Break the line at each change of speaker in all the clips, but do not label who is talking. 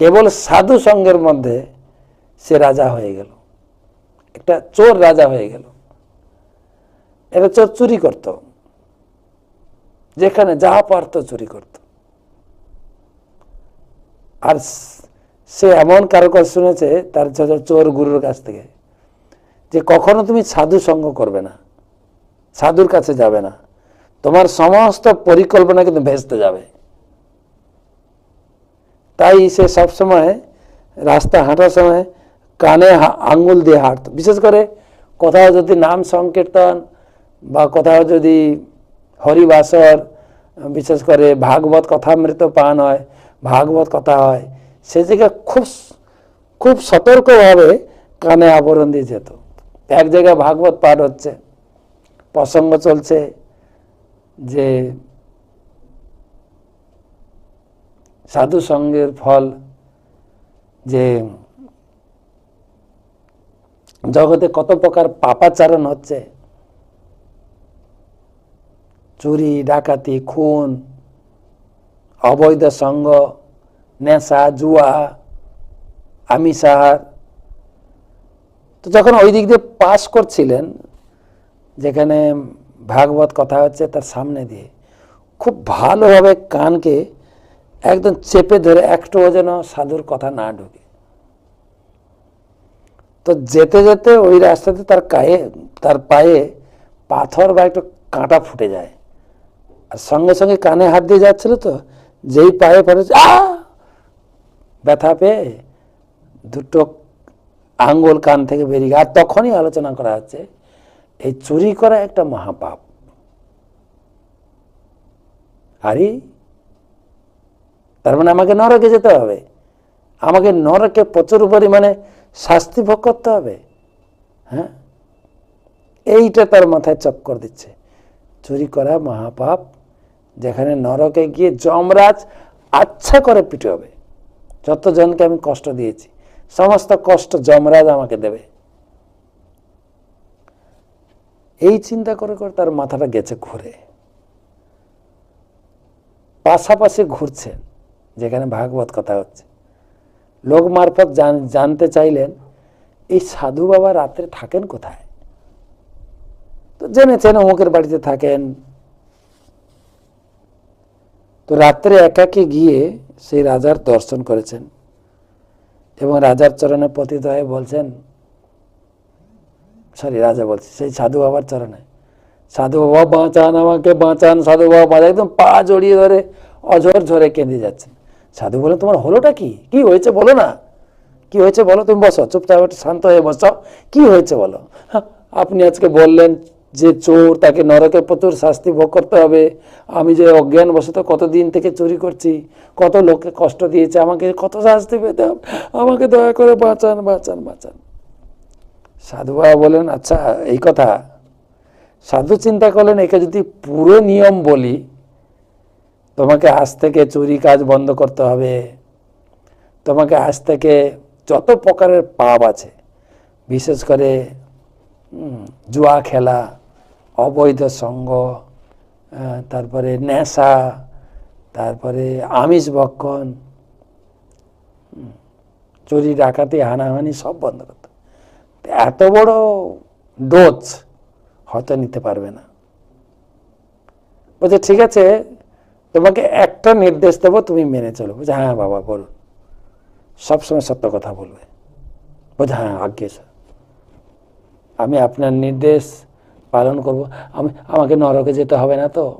কেবল সাধু সঙ্গের মধ্যে সে রাজা হয়ে গেল। একটা চোর রাজা হয়ে গেল। এটা চোর চুরি করত। যেখানে যা পারত চুরি করত। আর সে এমন কারও কাছে শুনেছে, তার চোর গুরুর কাছ থেকে, যে কখনো তুমি সাধু সঙ্গ করবে না, সাধুর কাছে যাবে না। তোমার সমস্ত পরিকল্পনা কিন্তু ভেস্তে যাবে। তাই সে সবসময় রাস্তা হাঁটার সময় কানে আঙ্গুল দিয়ে হাঁটত। বিশেষ করে কোথাও যদি নাম সংকীর্তন বা কোথাও যদি হরিবাসর, বিশেষ করে ভাগবত কথামৃত পান হয়, ভাগবত কথা হয়, সে জায়গায় খুব খুব সতর্কভাবে কানে আবরণ দিয়ে যেত। এক জায়গায় ভাগবত পাঠ হচ্ছে, প্রসঙ্গ চলছে যে সাধু সঙ্গের ফল যে জগতে কত প্রকার পাপাচারণ হচ্ছে। চুরি, ডাকাতি, খুন, অবৈধ সঙ্গ, নেশা, জুয়া, আমিষাহার। তো যখন ওই দিক দিয়ে পাস করছিলেন, যেখানে ভাগবত কথা হচ্ছে তার সামনে দিয়ে, খুব ভালোভাবে কানকে একদম চেপে ধরে একটুও যেন সাধুর কথা না ঢুকে। তো যেতে যেতে ওই রাস্তাতে তার গায়ে, তার পায়ে পাথর বা একটু কাঁটা ফুটে যায়। আর সঙ্গে সঙ্গে কানে হাত দিয়ে যাচ্ছিল তো, যেই পায়ে পড়েছে আ ব্যথা পেয়ে দুটো আঙ্গুল কান থেকে বেরিয়ে। আর তখনই আলোচনা করা হচ্ছে, এই চুরি করা একটা মহাপাপ। আরে তার মানে আমাকে নরকে যেতে হবে। আমাকে নরকে প্রচুর পরিমাণে শাস্তি ভোগ করতে হবে। হ্যাঁ? এইটা তার মাথায় চক্কর দিচ্ছে। চুরি করা মহাপাপ, যেখানে নরকে গিয়ে যমরাজ আচ্ছা করে পিটে হবে। যতজনকে আমি কষ্ট দিয়েছি, সমস্ত কষ্ট যমরাজ আমাকে দেবে। এই চিন্তা করে করে তার মাথাটা গেছে ঘুরে। পাশাপাশি ঘুরছেন। যেখানে ভাগবত কথা হচ্ছে। লোক মারফত জান- জানতে চাইলেন, এই সাধু বাবা রাত্রে থাকেন কোথায়? তো জেনেছেন অমুকের বাড়িতে থাকেন। তো রাত্রে একাকে গিয়ে সেই রাজার দর্শন করেছেন এবং রাজার চরণে পতিত হয়ে বলছেন, সরি, রাজা বলছে, সেই সাধু বাবার চরণে, সাধু বাবা, বাঁচান আমাকে, বাঁচান সাধু বাবা, একদম পা জড়িয়ে ধরে অঝর ঝরে কেঁদে যাচ্ছেন। সাধু বলে তোমার হলোটা কি? কি হয়েছে বলো না? কি হয়েছে বলো? তুমি বসো চুপচাপ শান্ত হয়ে বসো। কি হয়েছে বলো? হ্যাঁ, আপনি আজকে বললেন যে চোর তাকে নরকে প্রচুর শাস্তি ভোগ করতে হবে। আমি যে অজ্ঞানবশত কতদিন থেকে চুরি করছি কত লোককে কষ্ট দিয়েছে আমাকে কত শাস্তি পেতে হবে। আমাকে দয়া করে বাঁচান বাঁচান বাঁচান। সাধু বাবা বলেন আচ্ছা এই কথা। সাধু চিন্তা করলেন একে যদি পুরো নিয়ম বলি তোমাকে আজ থেকে চুরি কাজ বন্ধ করতে হবে। তোমাকে আজ থেকে যত প্রকারের পাপ আছে, বিশেষ করে জুয়া খেলা, অবৈধ সঙ্গ তারপরে নেশা, তারপরে আমিষ ভক্ষণ চুরি, ডাকাতি, হানাহানি সব বন্ধ করতে এত বড় ডোজ হয়তো নিতে পারবে না। বলছে, ঠিক আছে তোমাকে একটা নির্দেশ দেবো, তুমি মেনে চলো। বুঝে হ্যাঁ বাবা, বলুন। সবসময় সত্য কথা বলবে। বলছে হ্যাঁ আজ্ঞে স্যার। আমি আপনার নির্দেশ পালন করব। আমি, আমাকে নরকে যেতে হবে না তো?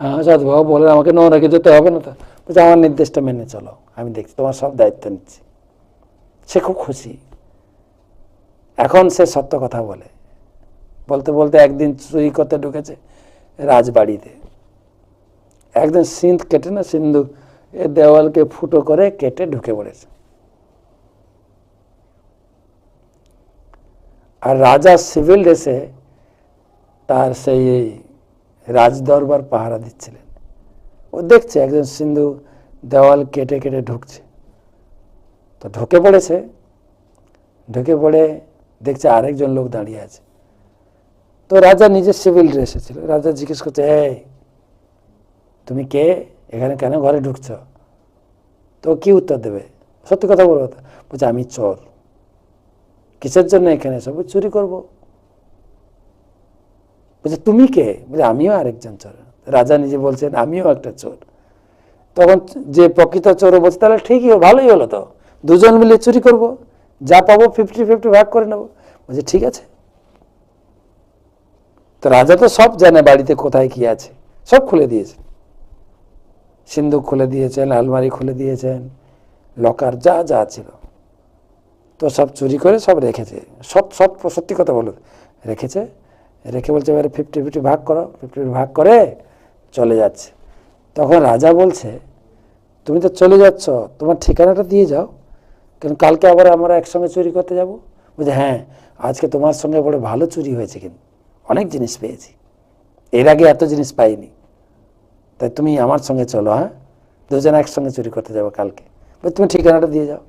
হ্যাঁ সাধুবাবু বলেন, আমাকে নরকে যেতে হবে না তো? বলছে, আমার নির্দেশটা মেনে চলো। আমি দেখছি, তোমার সব দায়িত্ব নিচ্ছি। সে খুব খুশি। এখন সে সত্য কথা বলে। বলতে বলতে একদিন চুরি করতে ঢুকেছে রাজবাড়িতে। একদিন সিন্ধ কেটে না, সিন্ধু এ দেওয়ালকে ফুটো করে কেটে ঢুকে পড়েছে। আর রাজা সিভিল ড্রেসে তার সেই রাজদরবার পাহারা দিচ্ছিলেন। ও দেখছে একজন সিন্ধু দেওয়াল কেটে কেটে ঢুকছে। তো ঢুকে পড়েছে, ঢুকে পড়ে দেখছে আরেকজন লোক দাঁড়িয়ে আছে। তো রাজা নিজের সিভিল ড্রেসে ছিল। রাজা জিজ্ঞেস করছে, এই তুমি কে? এখানে কেন ঘরে ঢুকছো? তো কি উত্তর দেবে? সত্যি কথা বলব বলছে, আমি চোর। কিসের জন্য এখানে এসব চুরি করব। বলছে, তুমি কে? বলে আমিও আরেকজন চোর। রাজা নিজে বলছেন, আমিও একটা চোর। তখন যে প্রকৃত চোর বলছে, তাহলে ঠিকই ভালোই হলো তো। দুজন মিলে চুরি করব। যা পাবো ফিফটি ফিফটি ভাগ করে নেব। বলছে, ঠিক আছে। তো রাজা তো সব জানে বাড়িতে কোথায় কি আছে। সব খুলে দিয়েছে। সিন্ধুক খুলে দিয়েছেন, আলমারি খুলে দিয়েছেন, লকার যা যা ছিল। তো সব চুরি করে সব রেখেছে। সব সব সত্যি কথা বলো রেখেছে, রেখে বলছে, এবারে ফিফটি ফিফটি ভাগ করো ফিফটি ফিফটি ভাগ করে চলে যাচ্ছে। তখন রাজা বলছে, তুমি তো চলে যাচ্ছ, তোমার ঠিকানাটা দিয়ে যাও। কারণ কালকে আবার আমরা একসঙ্গে চুরি করতে যাব? বলছে হ্যাঁ আজকে তোমার সঙ্গে বড় ভালো চুরি হয়েছে কিন্তু। অনেক জিনিস পেয়েছি। এর আগে এত জিনিস পাইনি। তাই তুমি আমার সঙ্গে চলো হ্যাঁ? দুজন একসঙ্গে চুরি করতে যাব কালকে। তুমি ঠিকানাটা দিয়ে যাও।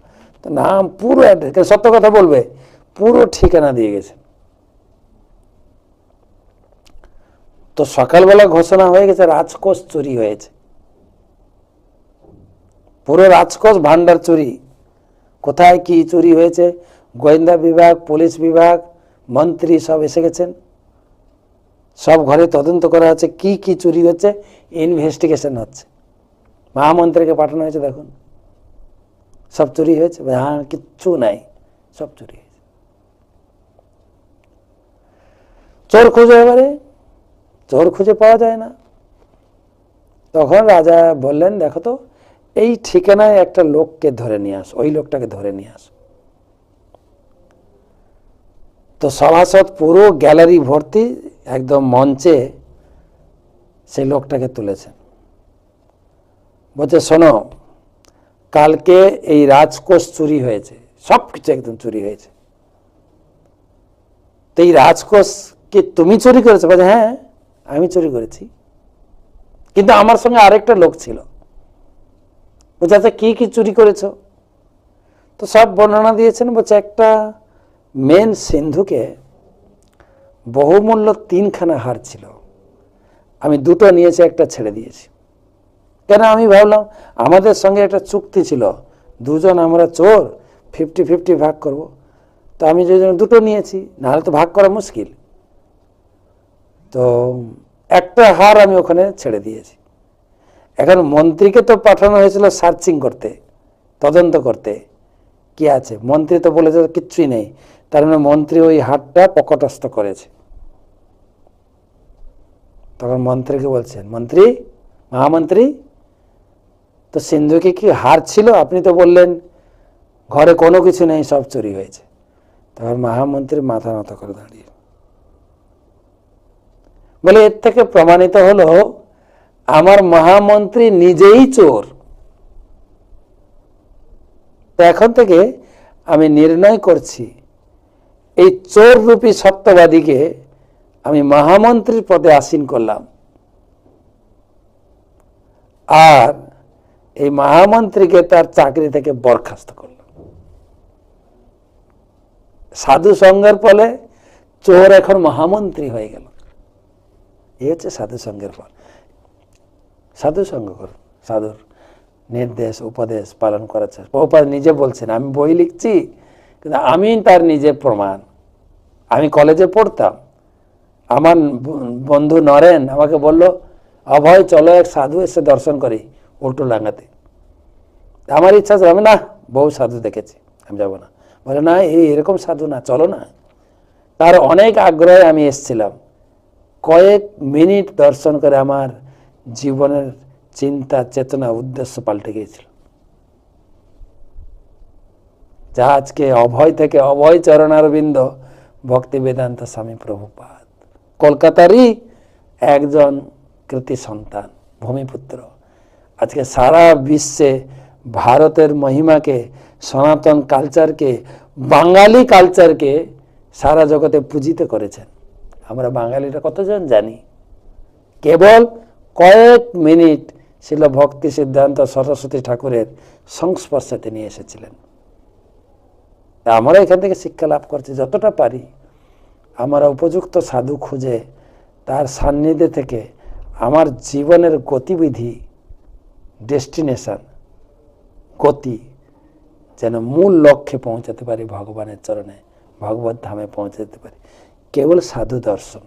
তো নাম পুরো অ্যাড্রেস সত্য কথা বলবে? পুরো ঠিকানা দিয়ে গেছে। তো সকালবেলা ঘোষণা হয়ে গেছে, রাজকোষ চুরি হয়েছে। পুরো রাজকোষ ভান্ডার চুরি। কোথায় কি চুরি হয়েছে? গোয়েন্দা বিভাগ, পুলিশ বিভাগ, মন্ত্রী সব এসে গেছেন। সব ঘরে তদন্ত করা হচ্ছে কি কি চুরি হচ্ছে ইনভেস্টিগেশন হচ্ছে। মহামন্ত্রীকে পাঠানো হয়েছে, দেখুন। সব চুরি হয়েছে হ্যাঁ কিচ্ছু নাই, সব চুরি হয়েছে। চোর খুঁজে এবারে, চোর খুঁজে পাওয়া যায় না। তখন রাজা বললেন, দেখো তো, এই ঠিকানায় একটা লোককে ধরে নিয়ে আস, ওই লোকটাকে ধরে নিয়ে আস। তো সভাসদ পুরো গ্যালারি ভর্তি একদম মঞ্চে সেই লোকটাকে তুলেছেন। বলছে, শোনো, কালকে এই রাজকোষ চুরি হয়েছে সব কিছু একদম চুরি হয়েছে। তো এই রাজকোষ কি তুমি চুরি করেছ? বলছে হ্যাঁ আমি চুরি করেছি। কিন্তু আমার সঙ্গে আরেকটা লোক ছিল। বলছে আচ্ছা কি কি চুরি করেছ? তো সব বর্ণনা দিয়েছেন। বলছে, একটা মেন সিন্ধুকে বহুমূল্য তিনখানা হার ছিল। আমি দুটো নিয়েছি, একটা ছেড়ে দিয়েছি। কেন আমি ভাবলাম, আমাদের সঙ্গে একটা চুক্তি ছিল, দুজন আমরা চোর ফিফটি ফিফটি ভাগ করব। তো আমি যে দুটো নিয়েছি, নাহলে তো ভাগ করা মুশকিল। তো একটা হার আমি ওখানে ছেড়ে দিয়েছি। এখন মন্ত্রীকে তো পাঠানো হয়েছিল সার্চিং করতে, তদন্ত করতে। কি আছে? মন্ত্রী তো বলেছে কিচ্ছুই নেই। তার মানে মন্ত্রী ওই হারটা পকটস্থ করেছে। তখন মন্ত্রীকে বলছেন? মন্ত্রী? মহামন্ত্রী? তো সিন্ধুকে কি হার ছিল? আপনি তো বললেন, ঘরে কোনো কিছু নেই, সব চুরি হয়েছে। তখন মহামন্ত্রী মাথা নত করে দাঁড়িয়ে। বলে, এর থেকে প্রমাণিত হলো, আমার মহামন্ত্রী নিজেই চোর। তো এখন থেকে আমি নির্ণয় করছি, এই চোর রূপী সত্যবাদীকে আমি মহামন্ত্রীর পদে আসীন করলাম। আর এই মহামন্ত্রীকে তার চাকরি থেকে বরখাস্ত করলাম। সাধু সঙ্গের ফলে চোর এখন মহামন্ত্রী হয়ে গেল। এই হচ্ছে সাধু সঙ্গের ফল। সাধু সঙ্গ করুন, সাধুর। নির্দেশ, উপদেশ পালন চেষ্টা। প্রভুপাদ নিজে বলছেন, আমি বই লিখছি, কিন্তু আমি তার নিজে প্রমাণ। আমি কলেজে পড়তাম। আমার বন্ধু নরেন আমাকে বলল, অভয়, চলো এক সাধু এসে দর্শন করি উল্টো লাঙ্গাতে আমার ইচ্ছা ছিল, আমি না, বহু সাধু দেখেছি, আমি যাব না। বলে, না এই এরকম সাধু না, চলো না। তার অনেক আগ্রহে আমি এসেছিলাম। কয়েক মিনিট দর্শন করে আমার জীবনের চিন্তা, চেতনা, উদ্দেশ্য পাল্টে গিয়েছিল। যা আজকে অভয় থেকে অভয় চরণারবিন্দ ভক্তি বেদান্ত স্বামী প্রভুপাদ। কলকাতারই একজন কৃতি সন্তান, ভূমিপুত্র। আজকে সারা বিশ্বে ভারতের মহিমাকে, সনাতন কালচারকে বাঙালি কালচারকে সারা জগতে পূজিত করেছেন। আমরা বাঙালিরা কতজন জানি? কেবল কয়েক মিনিট ছিল ভক্তি সিদ্ধান্ত সরস্বতী ঠাকুরের সংস্পর্শে তিনি এসেছিলেন। আমরা এখান থেকে শিক্ষা লাভ করছি, যতটা পারি। আমরা উপযুক্ত সাধু খুঁজে তার সান্নিধ্যে থেকে আমার জীবনের গতিবিধি, ডেস্টিনেশন, গতি যেন মূল লক্ষ্যে পৌঁছাতে পারি, ভগবানের চরণে, ভগবত ধামে পৌঁছাতে পারি। কেবল সাধু দর্শন।